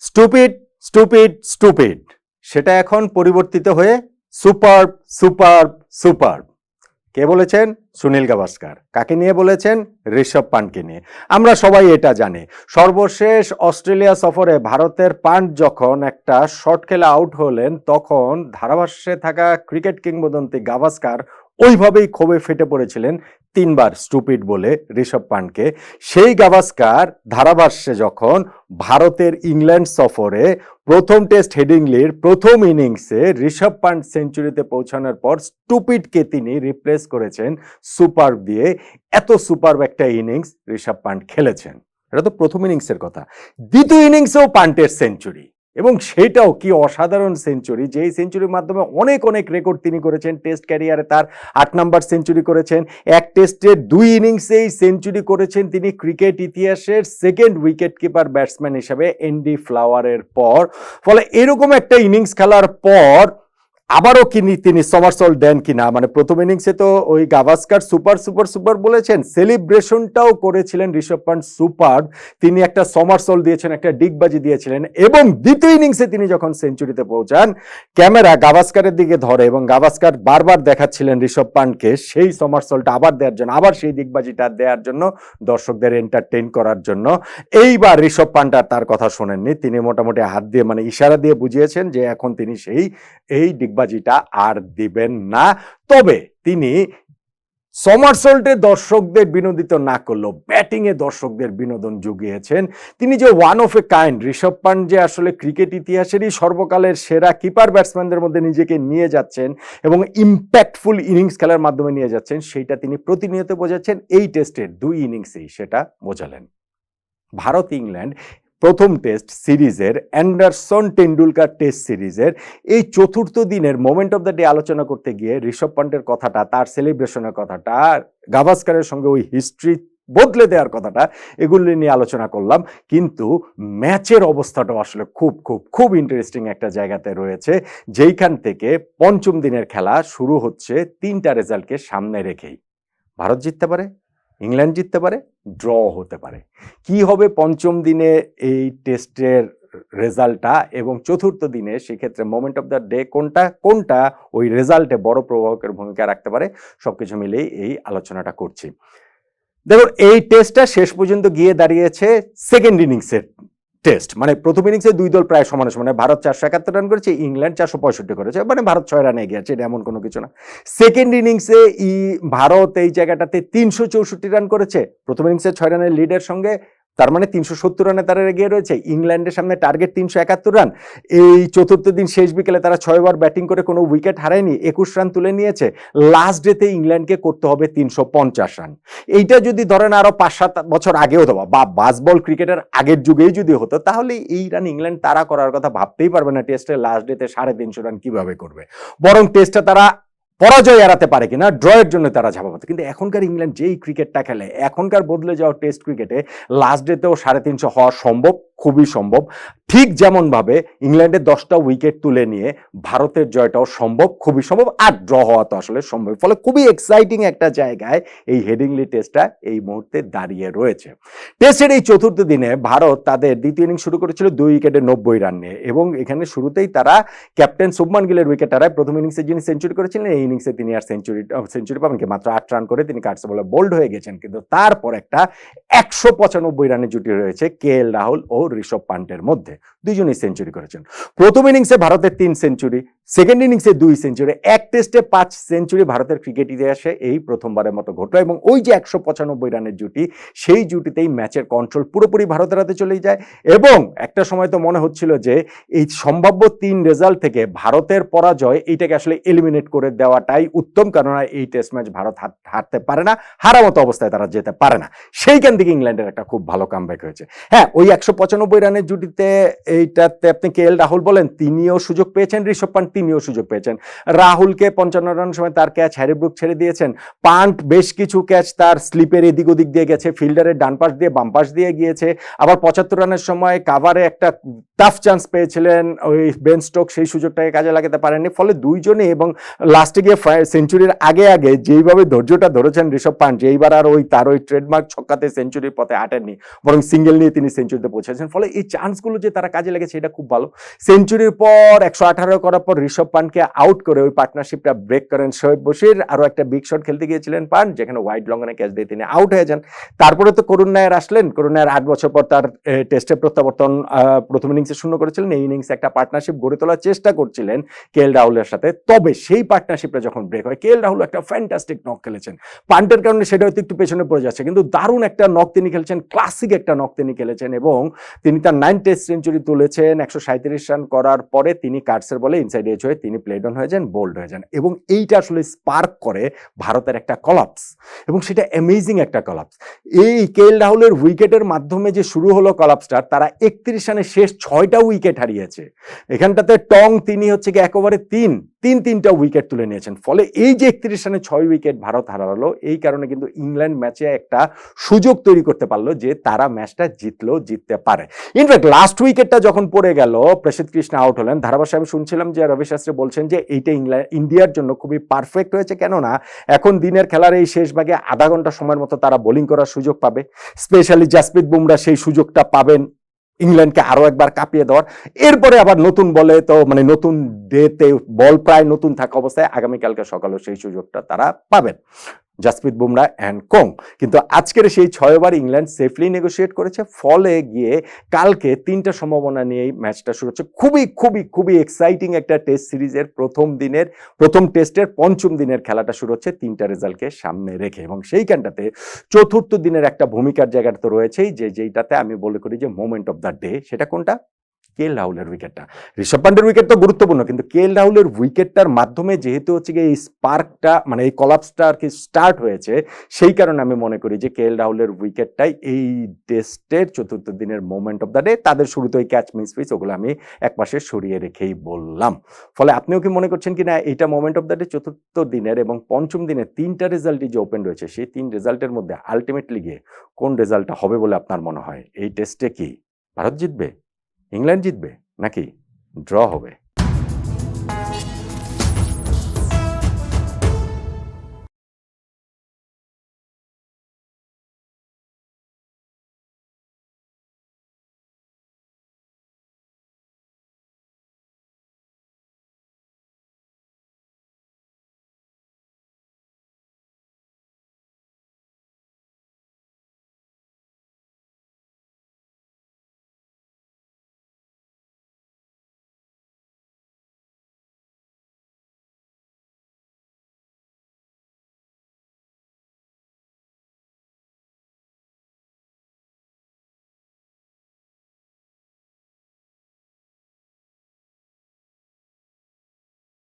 Stupid stupid stupid. সেটা এখন পরিবর্তিত হয়ে সুপার সুপার সুপার। কে বলেছেন? সুনীল গাভাস্কার। কাকে নিয়ে বলেছেন? ঋষভ পান্টকে নিয়ে। আমরা সবাই এটা জানি। সর্বশেষ অস্ট্রেলিয়া সফরে ভারতের পান্ট যখন একটা শর্ট খেলে আউট হলেন, তখন ধারাভাষ্যে থাকা ক্রিকেট কিংবদন্তি গাভাস্কার ওইভাবেই ক্ষোভে ফেটে পড়েছিলেন তিনবার স্টুপিড বলে ঋষভ পান্টকে। সেই গাভাস্কার ধারাভাষ্যে যখন ভারতের ইংল্যান্ড সফরে প্রথম টেস্ট হেডিংলির প্রথম ইনিংসে ঋষভ পান্ট সেঞ্চুরিতে পৌঁছানোর পর স্টুপিডকে তিনি রিপ্লেস করেছেন সুপার দিয়ে। এত সুপার একটা ইনিংস ঋষভ পান্ট খেলেছেন। এটা তো প্রথম ইনিংসের কথা। দ্বিতীয় ইনিংসেও পান্টের সেঞ্চুরি। এবং সেটাও কি অসাধারণ সেঞ্চুরি, যেই সেঞ্চুরির মাধ্যমে অনেক অনেক রেকর্ড তিনি করেছেন টেস্ট ক্যারিয়ারে তার আট নাম্বার সেঞ্চুরি করেছেন, এক টেস্টে দুই ইনিংসেই সেঞ্চুরি করেছেন তিনি ক্রিকেট ইতিহাসের সেকেন্ড উইকেট কিপার ব্যাটসম্যান হিসেবে এনডি ফ্লাওয়ারের পর। ফলে এরকম একটা ইনিংস খেলার পর আবারও কিনি তিনি সমারসল দেন কিনা? মানে প্রথম ইনিংসে তো ওই গাভাস্কার সুপার সুপার সুপার বলেছেন সেলিব্রেশনটাও করেছিলেন ঋষভ পান্ট সুপার। তিনি একটা সমারসল দিয়েছেন, একটা ডিগবাজি দিয়েছিলেন, এবং দ্বিতীয় ইনিংসে তিনি যখন সেঞ্চুরিতে পৌঁছান, ক্যামেরা গাভাস্কারের দিকে ধরে এবং গাভাস্কার বারবার দেখাচ্ছিলেন ঋষভ পান্টকে, সেই সমারসলটা আবার দেওয়ার জন্য, আবার সেই দিগবাজিটা দেওয়ার জন্য, দর্শকদের এন্টারটেইন করার জন্য। এইবার ঋষভ পান্ট আর তার কথা শোনেননি। তিনি মোটামুটি হাত দিয়ে মানে ইশারা দিয়ে বুঝিয়েছেন যে এখন তিনি সেই, এই ডিগবাজিটা আর দিবেন না। তবে তিনি সমারসল্টে দর্শকদের বিনোদিত না করলেও ব্যাটিংয়ে দর্শকদের বিনোদন জুগিয়েছেন। তিনি যে one of a kind Rishabh Pant যে আসলে ক্রিকেট ইতিহাসেরই সর্বকালের সেরা কিপার ব্যাটসম্যানদের মধ্যে নিজেকে নিয়ে যাচ্ছেন এবং ইম্প্যাক্টফুল ইনিংস খেলার মাধ্যমে নিয়ে যাচ্ছেন, সেইটা তিনি প্রতিনিয়ত বোঝাচ্ছেন। এই টেস্টের দুই ইনিংসেই সেটা বোঝালেন। ভারত ইংল্যান্ড প্রথম টেস্ট সিরিজের অ্যান্ডারসন টেন্ডুলকার টেস্ট সিরিজের। এই চতুর্থ দিনের মোমেন্ট অফ দ্য ডে আলোচনা করতে গিয়ে ঋষভ পান্টের কথাটা, তার সেলিব্রেশনের কথাটা, গাভাস্কারের সঙ্গে ওই হিস্ট্রি বদলে দেওয়ার কথাটা, এগুলি নিয়ে আলোচনা করলাম। কিন্তু ম্যাচের অবস্থাটাও আসলে খুব খুব খুব ইন্টারেস্টিং একটা জায়গাতে রয়েছে। যেইখান থেকে পঞ্চম দিনের খেলা শুরু হচ্ছে, তিনটা রেজাল্টকে সামনে রেখেই। ভারত জিততে পারে? ইংল্যান্ড জিততে পারে ড্র হতে পারে। কি হবে পঞ্চম দিনে এই টেস্টের রেজাল্টটা এবং চতুর্থ দিনে সেক্ষেত্রে মোমেন্ট অফ দ্য ডে কোনটা কোনটা ওই রেজাল্টে বড় প্রভাবকের ভূমিকা রাখতে পারে সব কিছু মিলেই এই আলোচনাটা করছি। দেখুন, এই টেস্টটা শেষ পর্যন্ত গিয়ে দাঁড়িয়েছে সেকেন্ড ইনিংসের টেস্ট মানে প্রথম ইনিংসে দুই দল প্রায় সমানে সমানে ভারত চারশো একাত্তর রান করেছে, ইংল্যান্ড চারশো পঁয়ষট্টি করেছে মানে ভারত ছয় রানে এগিয়ে আছে, এটা এমন কোনো কিছু না। সেকেন্ড ইনিংসে ই ভারত এই জায়গাটাতে তিনশো চৌষট্টি রান করেছে। প্রথম ইনিংসে ছয় রানের লিডের সঙ্গে তার মানে তিনশো সত্তর রানে তারা এগিয়ে রয়েছে। ইংল্যান্ডের সামনে টার্গেট তিনশো একাত্তর রান। এই চতুর্থ দিন শেষ বিকেলে তারা ছয় ছয়বার ব্যাটিং করে কোনো উইকেট হারায়নি, একুশ রান তুলে নিয়েছে। লাস্ট ডেতে ইংল্যান্ডকে করতে হবে তিনশো পঞ্চাশ রান। এইটা যদি ধরেন আরও পাঁচ সাত বছর আগেও দেওয়া বা বাসবল ক্রিকেটের আগের যুগেই যদি হতো, তাহলে এই রান ইংল্যান্ড তারা করার কথা ভাবতেই পারবে না টেস্টের লাস্ট ডেতে সাড়ে তিনশো রান কীভাবে করবে? বরং টেস্টটা তারা পরাজয় এড়াতে পারে কিনা, ড্রয়ের জন্য তারা ঝাপাপাত কিন্তু এখনকার ইংল্যান্ড যেই ক্রিকেটটা খেলে, এখনকার বদলে যাওয়া টেস্ট ক্রিকেটে লাস্ট ডেতেও সাড়ে তিনশো হওয়া সম্ভব। খুবই সম্ভব। ঠিক যেমনভাবে ইংল্যান্ডের দশটা উইকেট তুলে নিয়ে ভারতের জয়টাও সম্ভব, খুবই সম্ভব আর ড্র হওয়া তো আসলে সম্ভব। ফলে খুবই এক্সাইটিং একটা জায়গায় এই হেডিংলি টেস্টটা এই মুহূর্তে দাঁড়িয়ে রয়েছে। টেস্টের এই চতুর্থ দিনে ভারত তাদের দ্বিতীয় ইনিংস শুরু করেছিল দুই উইকেটে নব্বই রান নিয়ে এবং এখানে শুরুতেই তারা ক্যাপ্টেন শুভমান গিলের উইকেট হারায় প্রথম ইনিংসে যিনি সেঞ্চুরি করেছিলেন, এই ইনিংসে তিনি আর সেঞ্চুরি সেঞ্চুরি পাবেন কি মাত্র আট রান করে তিনি কাটছে বলে বোল্ড হয়ে গেছেন। কিন্তু তারপর একটা একশো পঁচানব্বই রানের জুটি রয়েছে কে এল রাহুল ও ঋষভ পান্টের মধ্যে দুইজনই সেঞ্চুরি করেছেন। প্রথম ইনিংসে ভারতের তিন সেঞ্চুরি সেকেন্ড ইনিংসে দুই সেঞ্চুরি এক টেস্টে পাঁচ সেঞ্চুরি ভারতের ক্রিকেট ইতিহাসে এই প্রথমবারের মতো ঘটলো এবং ওই যে একশো পঁচানব্বই রানের জুটি, সেই জুটিতেই ম্যাচের কন্ট্রোল পুরোপুরি ভারতের হাতে চলে যায় এবং একটা সময় তো মনে হচ্ছিল যে এই সম্ভাব্য তিন রেজাল্ট থেকে ভারতের পরাজয় এইটাকে আসলে এলিমিনেট করে দেওয়াটাই উত্তম, কেননা এই টেস্ট ম্যাচ ভারত হারতে পারে না হারা মতো অবস্থায় তারা যেতে পারে না। সেইখান থেকে ইংল্যান্ডের একটা খুব ভালো কামব্যাক হয়েছে। হ্যাঁ ওই একশো পঁচানব্বই রানের জুটিতে এইটাতে আপনি কে এল রাহুল বলেন, তিনিও সুযোগ পেয়েছেন, ঋষভ পান্ট তিনিও সুযোগ পেয়েছেন। রাহুলকে পঞ্চান্ন রান সময় তার ক্যাচ হ্যারিব্রুক ছেড়ে দিয়েছেন। পান্ট বেশ কিছু ক্যাচ তার স্লিপের এদিক ওদিক দিয়ে গেছে। ফিল্ডারের ডান পাশ দিয়ে বাম পাশ দিয়ে গিয়েছে। আবার পঁচাত্তর রানের সময় কাভারে একটা টাফ চান্স পেয়েছিলেন, ওই বেন স্টোক সেই সুযোগটাকে কাজে লাগাতে পারেননি। ফলে দুইজনে এবং লাস্টে গিয়ে সেঞ্চুরির আগে আগে যেইভাবে ধৈর্যটা ধরেছেন ঋষভ পান্ট এইবার আর ওই তার ওই ট্রেডমার্ক ছক্কাতে সেঞ্চুরির পথে হাঁটেননি, বরং সিঙ্গেল নিয়ে তিনি সেঞ্চুরিতে পৌঁছেছেন। ফলে এই চান্সগুলো যে তারা কাজে লেগেছে, এটা খুব ভালো। সেঞ্চুরির পর একশো আঠারো করার পর ঋষভ পান্টকে আউট করে ওই পার্টনারশিপটা ব্রেক করেন শোয়েব বশির। আরও একটা বিগ শট খেলতে গিয়েছিলেন পান যেখানে ওয়াইড লঙ্গনে ক্যাচ দিয়ে তিনি আউট হয়ে যান। তারপরে তো করুণ নায়ার আসলেন। করুণ নায়ার আট বছর পর তার টেস্টে প্রত্যাবর্তন প্রথম ইনিংসে শূন্য করেছিলেন, এই ইনিংসে একটা পার্টনারশিপ গড়ে তোলার চেষ্টা করছিলেন কে এল রাহুলের সাথে। তবে সেই পার্টনারশিপটা যখন ব্রেক হয় কে এল রাহুল একটা ফ্যান্টাস্টিক নক খেলেছেন। পান্টের কারণে সেটা হয়তো একটু পেছনে পড়ে যাচ্ছে, কিন্তু দারুণ একটা নক তিনি খেলেছেন ক্লাসিক একটা নক তিনি খেলেছেন এবং তিনি তার নাইন টেস্ট সেঞ্চুরি তুলেছেন, একশো সাঁত্রিশ রান করার পরে তিনি কার্ডসের বলে ইনসাইড এজ হয়ে তিনি প্লেড অন হয়ে যান বোল্ড হয়ে যান এবং এইটা আসলে স্পার্ক করে ভারতের একটা কলাপস এবং সেটা অ্যামেজিং একটা কলাপস এই কে এল রাহুলের উইকেটের মাধ্যমে যে শুরু হলো কলাপসটার তারা একত্রিশ রানে শেষ ছয়টা উইকেট হারিয়েছে। এখানটাতে টং তিনি হচ্ছে কি একেবারে তিন তিন, তিনটা উইকেট তুলে নিয়েছেন। ফলে এই যে একত্রিশ রানে ছয় উইকেট ভারত হারালো, এই কারণে কিন্তু ইংল্যান্ড ম্যাচে একটা সুযোগ তৈরি করতে পারল যে তারা ম্যাচটা জিতলো, জিততে পারে। ইনফ্যাক্ট লাস্ট উইকেটটা যখন পড়ে গেল, প্রসিদ্ধ কৃষ্ণ আউট হলেন। ধারাভাষে আমি শুনছিলাম যে রবি শাস্ত্রী বলছেন যে এইটা ইংল্যান্ড, ইন্ডিয়ার জন্য খুবই পারফেক্ট হয়েছে। কেননা, এখন দিনের খেলার এই শেষ ভাগে আধা ঘণ্টা সময়ের মতো তারা বোলিং করার সুযোগ পাবে। স্পেশালি জাসপ্রীত বুমরা সেই সুযোগটা পাবেন। ইংল্যান্ডকে আরও একবার কাঁপিয়ে দেওয়ার। এরপরে আবার নতুন বলে তো মানে নতুন ডেতে বল প্রায় নতুন থাকা অবস্থায় আগামীকালকে সকালেও সেই সুযোগটা তারা পাবেন। Jasprit Bumrah and co. কিন্তু আজকের সেই ছয় ওভার ইংল্যান্ড সেফলি নেগোসিয়েট করেছে, ফলে গিয়ে কালকে তিনটা সম্ভাবনা নিয়েই ম্যাচটা শুরু হচ্ছে। খুবই খুবই খুবই এক্সাইটিং একটা টেস্ট সিরিজের প্রথম দিনের, প্রথম টেস্টের পঞ্চম দিনের খেলাটা শুরু হচ্ছে তিনটা রেজাল্টকে সামনে রেখে। এবং সেইখানটাতে চতুর্থ দিনের একটা ভূমিকার জায়গাটা তো রয়েছেই, যে যেইটাতে আমি বলে করি যে মোমেন্ট অফ দ্য ডে সেটা কোনটা? কে রাহুলের উইকেটটা ঋষভ পান্ডের উইকেট তো গুরুত্বপূর্ণ, কিন্তু কে রাহুলের উইকেটটার মাধ্যমে যেহেতু হচ্ছে গিয়ে এই স্পার্কটা মানে এই কলাপসটা আর কি স্টার্ট হয়েছে, সেই কারণে আমি মনে করি যে কে রাহুলের উইকেটটাই এই টেস্টের চতুর্থ দিনের মোমেন্ট অফ দ্য ডে তাদের শুরুতে ওই ক্যাচ মিস পিস ওগুলো আমি একপাশে সরিয়ে রেখেই বললাম। ফলে আপনিও কি মনে করছেন কি না এইটা মোমেন্ট অফ দ্য ডে চতুর্থ দিনের এবং পঞ্চম দিনের তিনটা রেজাল্টই যে ওপেন রয়েছে, সেই তিন রেজাল্টের মধ্যে আলটিমেটলি গিয়ে কোন রেজাল্টটা হবে বলে আপনার মনে হয়? এই টেস্টে কি ভারত জিতবে? ইংল্যান্ড জিতবে নাকি ড্র হবে?